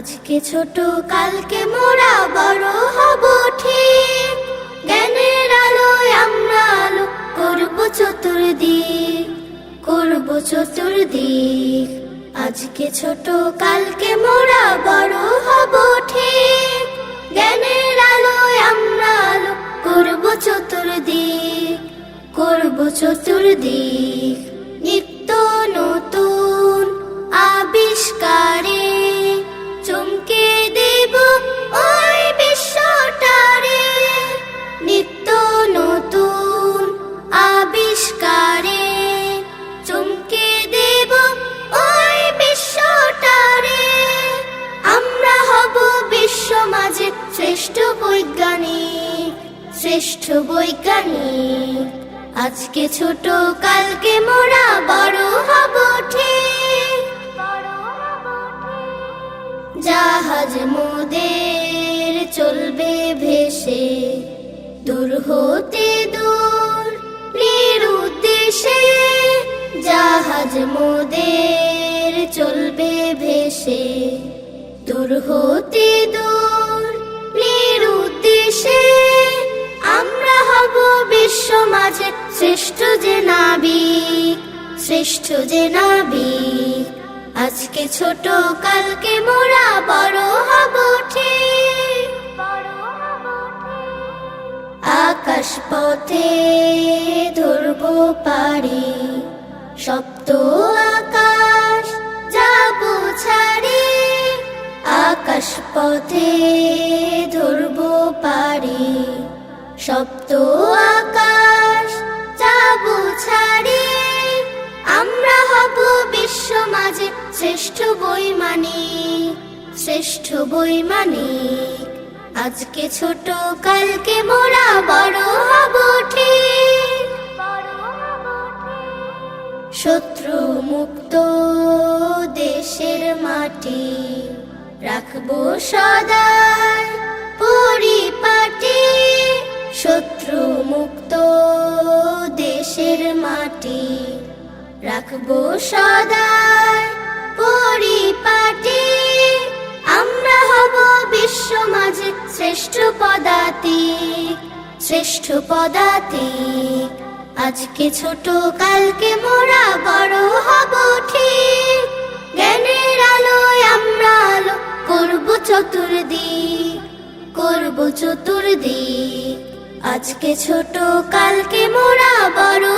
আজকে ছোট, কালকে মোরা বড় হব ঠিক। জ্ঞানের আলোয় আমরা আলো করব চতুর্দিক করব চতুর্দিক। আজকে ছোট, কালকে মোরা বড় হব ঠিক। জ্ঞানের আলোয় আমরা আলো করব চতুর্দিক করব চতুর্দিক। শ্রেষ্ঠ বৈজ্ঞানিক। আজকে ছোট, কালকে মোরা, বড় হব জাহাজ মোদের চলবে ভেসে। দূর হতে দূর নিরুদ্দেশে জাহাজ মোদের চলবে ভেসে। দূর হতে দূর শ্রেষ্ঠ যে নাবিক, শ্রেষ্ঠ যে নাবিক। আজকে ছোট, কালকে মোরা, বড় হব আকাশ পথে ধরব পারি সপ্ত আকাশ যাব ছাড়ি। আকাশ পথে ধরব পারি সপ্ত আকাশ বৈমানিক, শ্রেষ্ঠ বৈমানিক। আজকে ছোট, কালকে মোরা, বড় হব ঠিক। শত্রু মুক্ত দেশের মাটি রাখব সদাই পরিপাটি। শত্রু মুক্ত দেশের মাটি রাখব সদাই পরিপাটি, আমরা হব বিশ্ব মাঝে শ্রেষ্ঠ পদাতিক শ্রেষ্ঠ পদাতিক। আজকে ছোট, কালকে মোরা বড় হব ঠিক। জ্ঞানের আলোয় আমরা আলো করব চতুর্দিক করব চতুর্দিক। আজকে ছোট, কালকে মোরা বড়